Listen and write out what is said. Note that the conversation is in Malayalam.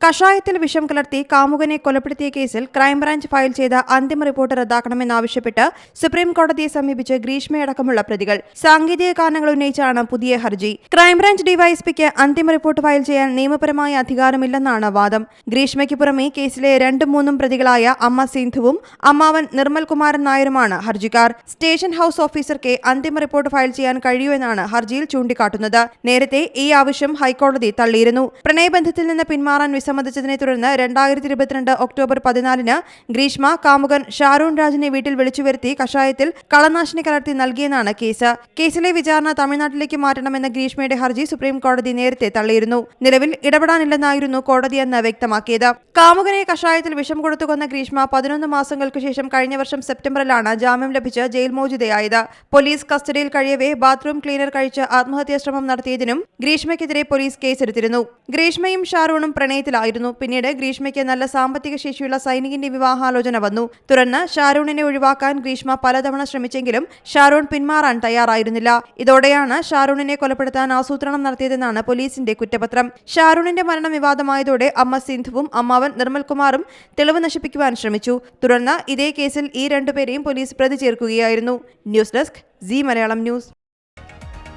കഷായത്തിൽ വിഷം കലർത്തി കാമുകനെ കൊലപ്പെടുത്തിയ കേസിൽ ക്രൈംബ്രാഞ്ച് ഫയൽ ചെയ്ത അന്തിമ റിപ്പോർട്ട് റദ്ദാക്കണമെന്നാവശ്യപ്പെട്ട് സുപ്രീം കോടതിയെ സമീപിച്ച് ഗ്രീഷ്മയടക്കമുള്ള പ്രതികൾ. സാങ്കേതിക കാരണങ്ങൾ ഉന്നയിച്ചാണ് പുതിയ ഹർജി. ക്രൈംബ്രാഞ്ച് ഡിവൈഎസ്പിക്ക് അന്തിമ റിപ്പോർട്ട് ഫയൽ ചെയ്യാൻ നിയമപരമായ അധികാരമില്ലെന്നാണ് വാദം. ഗ്രീഷ്മയ്ക്ക് പുറമെ കേസിലെ രണ്ടും മൂന്നും പ്രതികളായ അമ്മ സിന്ധുവും അമ്മാവൻ നിർമ്മൽ കുമാരൻ നായരുമാണ് ഹർജിക്കാർ. സ്റ്റേഷൻ ഹൌസ് ഓഫീസർക്ക് അന്തിമ റിപ്പോർട്ട് ഫയൽ ചെയ്യാൻ കഴിയൂ എന്നാണ് ഹർജിയിൽ ചൂണ്ടിക്കാട്ടുന്നത്. നേരത്തെ ഈ ആവശ്യം ഹൈക്കോടതി തള്ളിയിരുന്നു. പ്രണയബന്ധത്തിൽ നിന്ന് പിന്മാറാൻ വിസമ്മതിച്ചതിനെ തുടർന്ന് രണ്ടായിരത്തി ഇരുപത്തിരണ്ട് ഒക്ടോബർ പതിനാലിന് ഗ്രീഷ്മ കാമുകൻ ഷാരൂൺ രാജിനെ വീട്ടിൽ വിളിച്ചു വരുത്തി കഷായത്തിൽ കളനാശിനി കലർത്തി നൽകിയെന്നാണ് കേസ്. കേസിലെ വിചാരണ തമിഴ്നാട്ടിലേക്ക് മാറ്റണമെന്ന ഗ്രീഷ്മയുടെ ഹർജി സുപ്രീം കോടതി നേരത്തെ തള്ളിയിരുന്നു. നിലവിൽ ഇടപെടാനില്ലെന്നായിരുന്നു കോടതി എന്ന് വ്യക്തമാക്കിയത്. കാമുകനെ കഷായത്തിൽ വിഷം കൊടുത്തു കൊന്ന ഗ്രീഷ്മ പതിനൊന്ന് മാസങ്ങൾക്ക് ശേഷം കഴിഞ്ഞ വർഷം സെപ്റ്റംബറിലാണ് ജാമ്യം ലഭിച്ച് ജയിൽ മോചിതയായത്. പോലീസ് കസ്റ്റഡിയിൽ കഴിയവേ ബാത്റൂം ക്ലീനർ കഴിച്ച് ആത്മഹത്യാ ശ്രമം നടത്തിയതിനും ഗ്രീഷ്മയ്ക്കെതിരെ പോലീസ് കേസെടുത്തിരുന്നു. ഗ്രീഷ്മയും ഷാരൂണും പ്രണയത്തിലായിരുന്നു പിന്നീട് ഗ്രീഷ്മയ്ക്ക് നല്ല സാമ്പത്തിക ശേഷിയുള്ള സൈനികന്റെ വിവാഹാലോചന വന്നു. തുടർന്ന് ഷാരൂണിനെ ഒഴിവാക്കാൻ ഗ്രീഷ്മ പലതവണ ശ്രമിച്ചെങ്കിലും ഷാരൂൺ പിന്മാറാൻ തയ്യാറായിരുന്നില്ല. ഇതോടെയാണ് ഷാരൂണിനെ കൊലപ്പെടുത്താൻ ആസൂത്രണം നടത്തിയതെന്നാണ് പോലീസിന്റെ കുറ്റപത്രം. ഷാരൂണിന്റെ മരണം വിവാദമായതോടെ അമ്മ സിന്ധുവും അമ്മാവൻ നിർമ്മൽ കുമാറും തെളിവ് നശിപ്പിക്കുവാൻ ശ്രമിച്ചു. തുടർന്ന് ഇതേ കേസിൽ ഈ രണ്ടുപേരെയും പോലീസ് പ്രതി ചേർക്കുകയായിരുന്നു news desk Zee Malayalam news.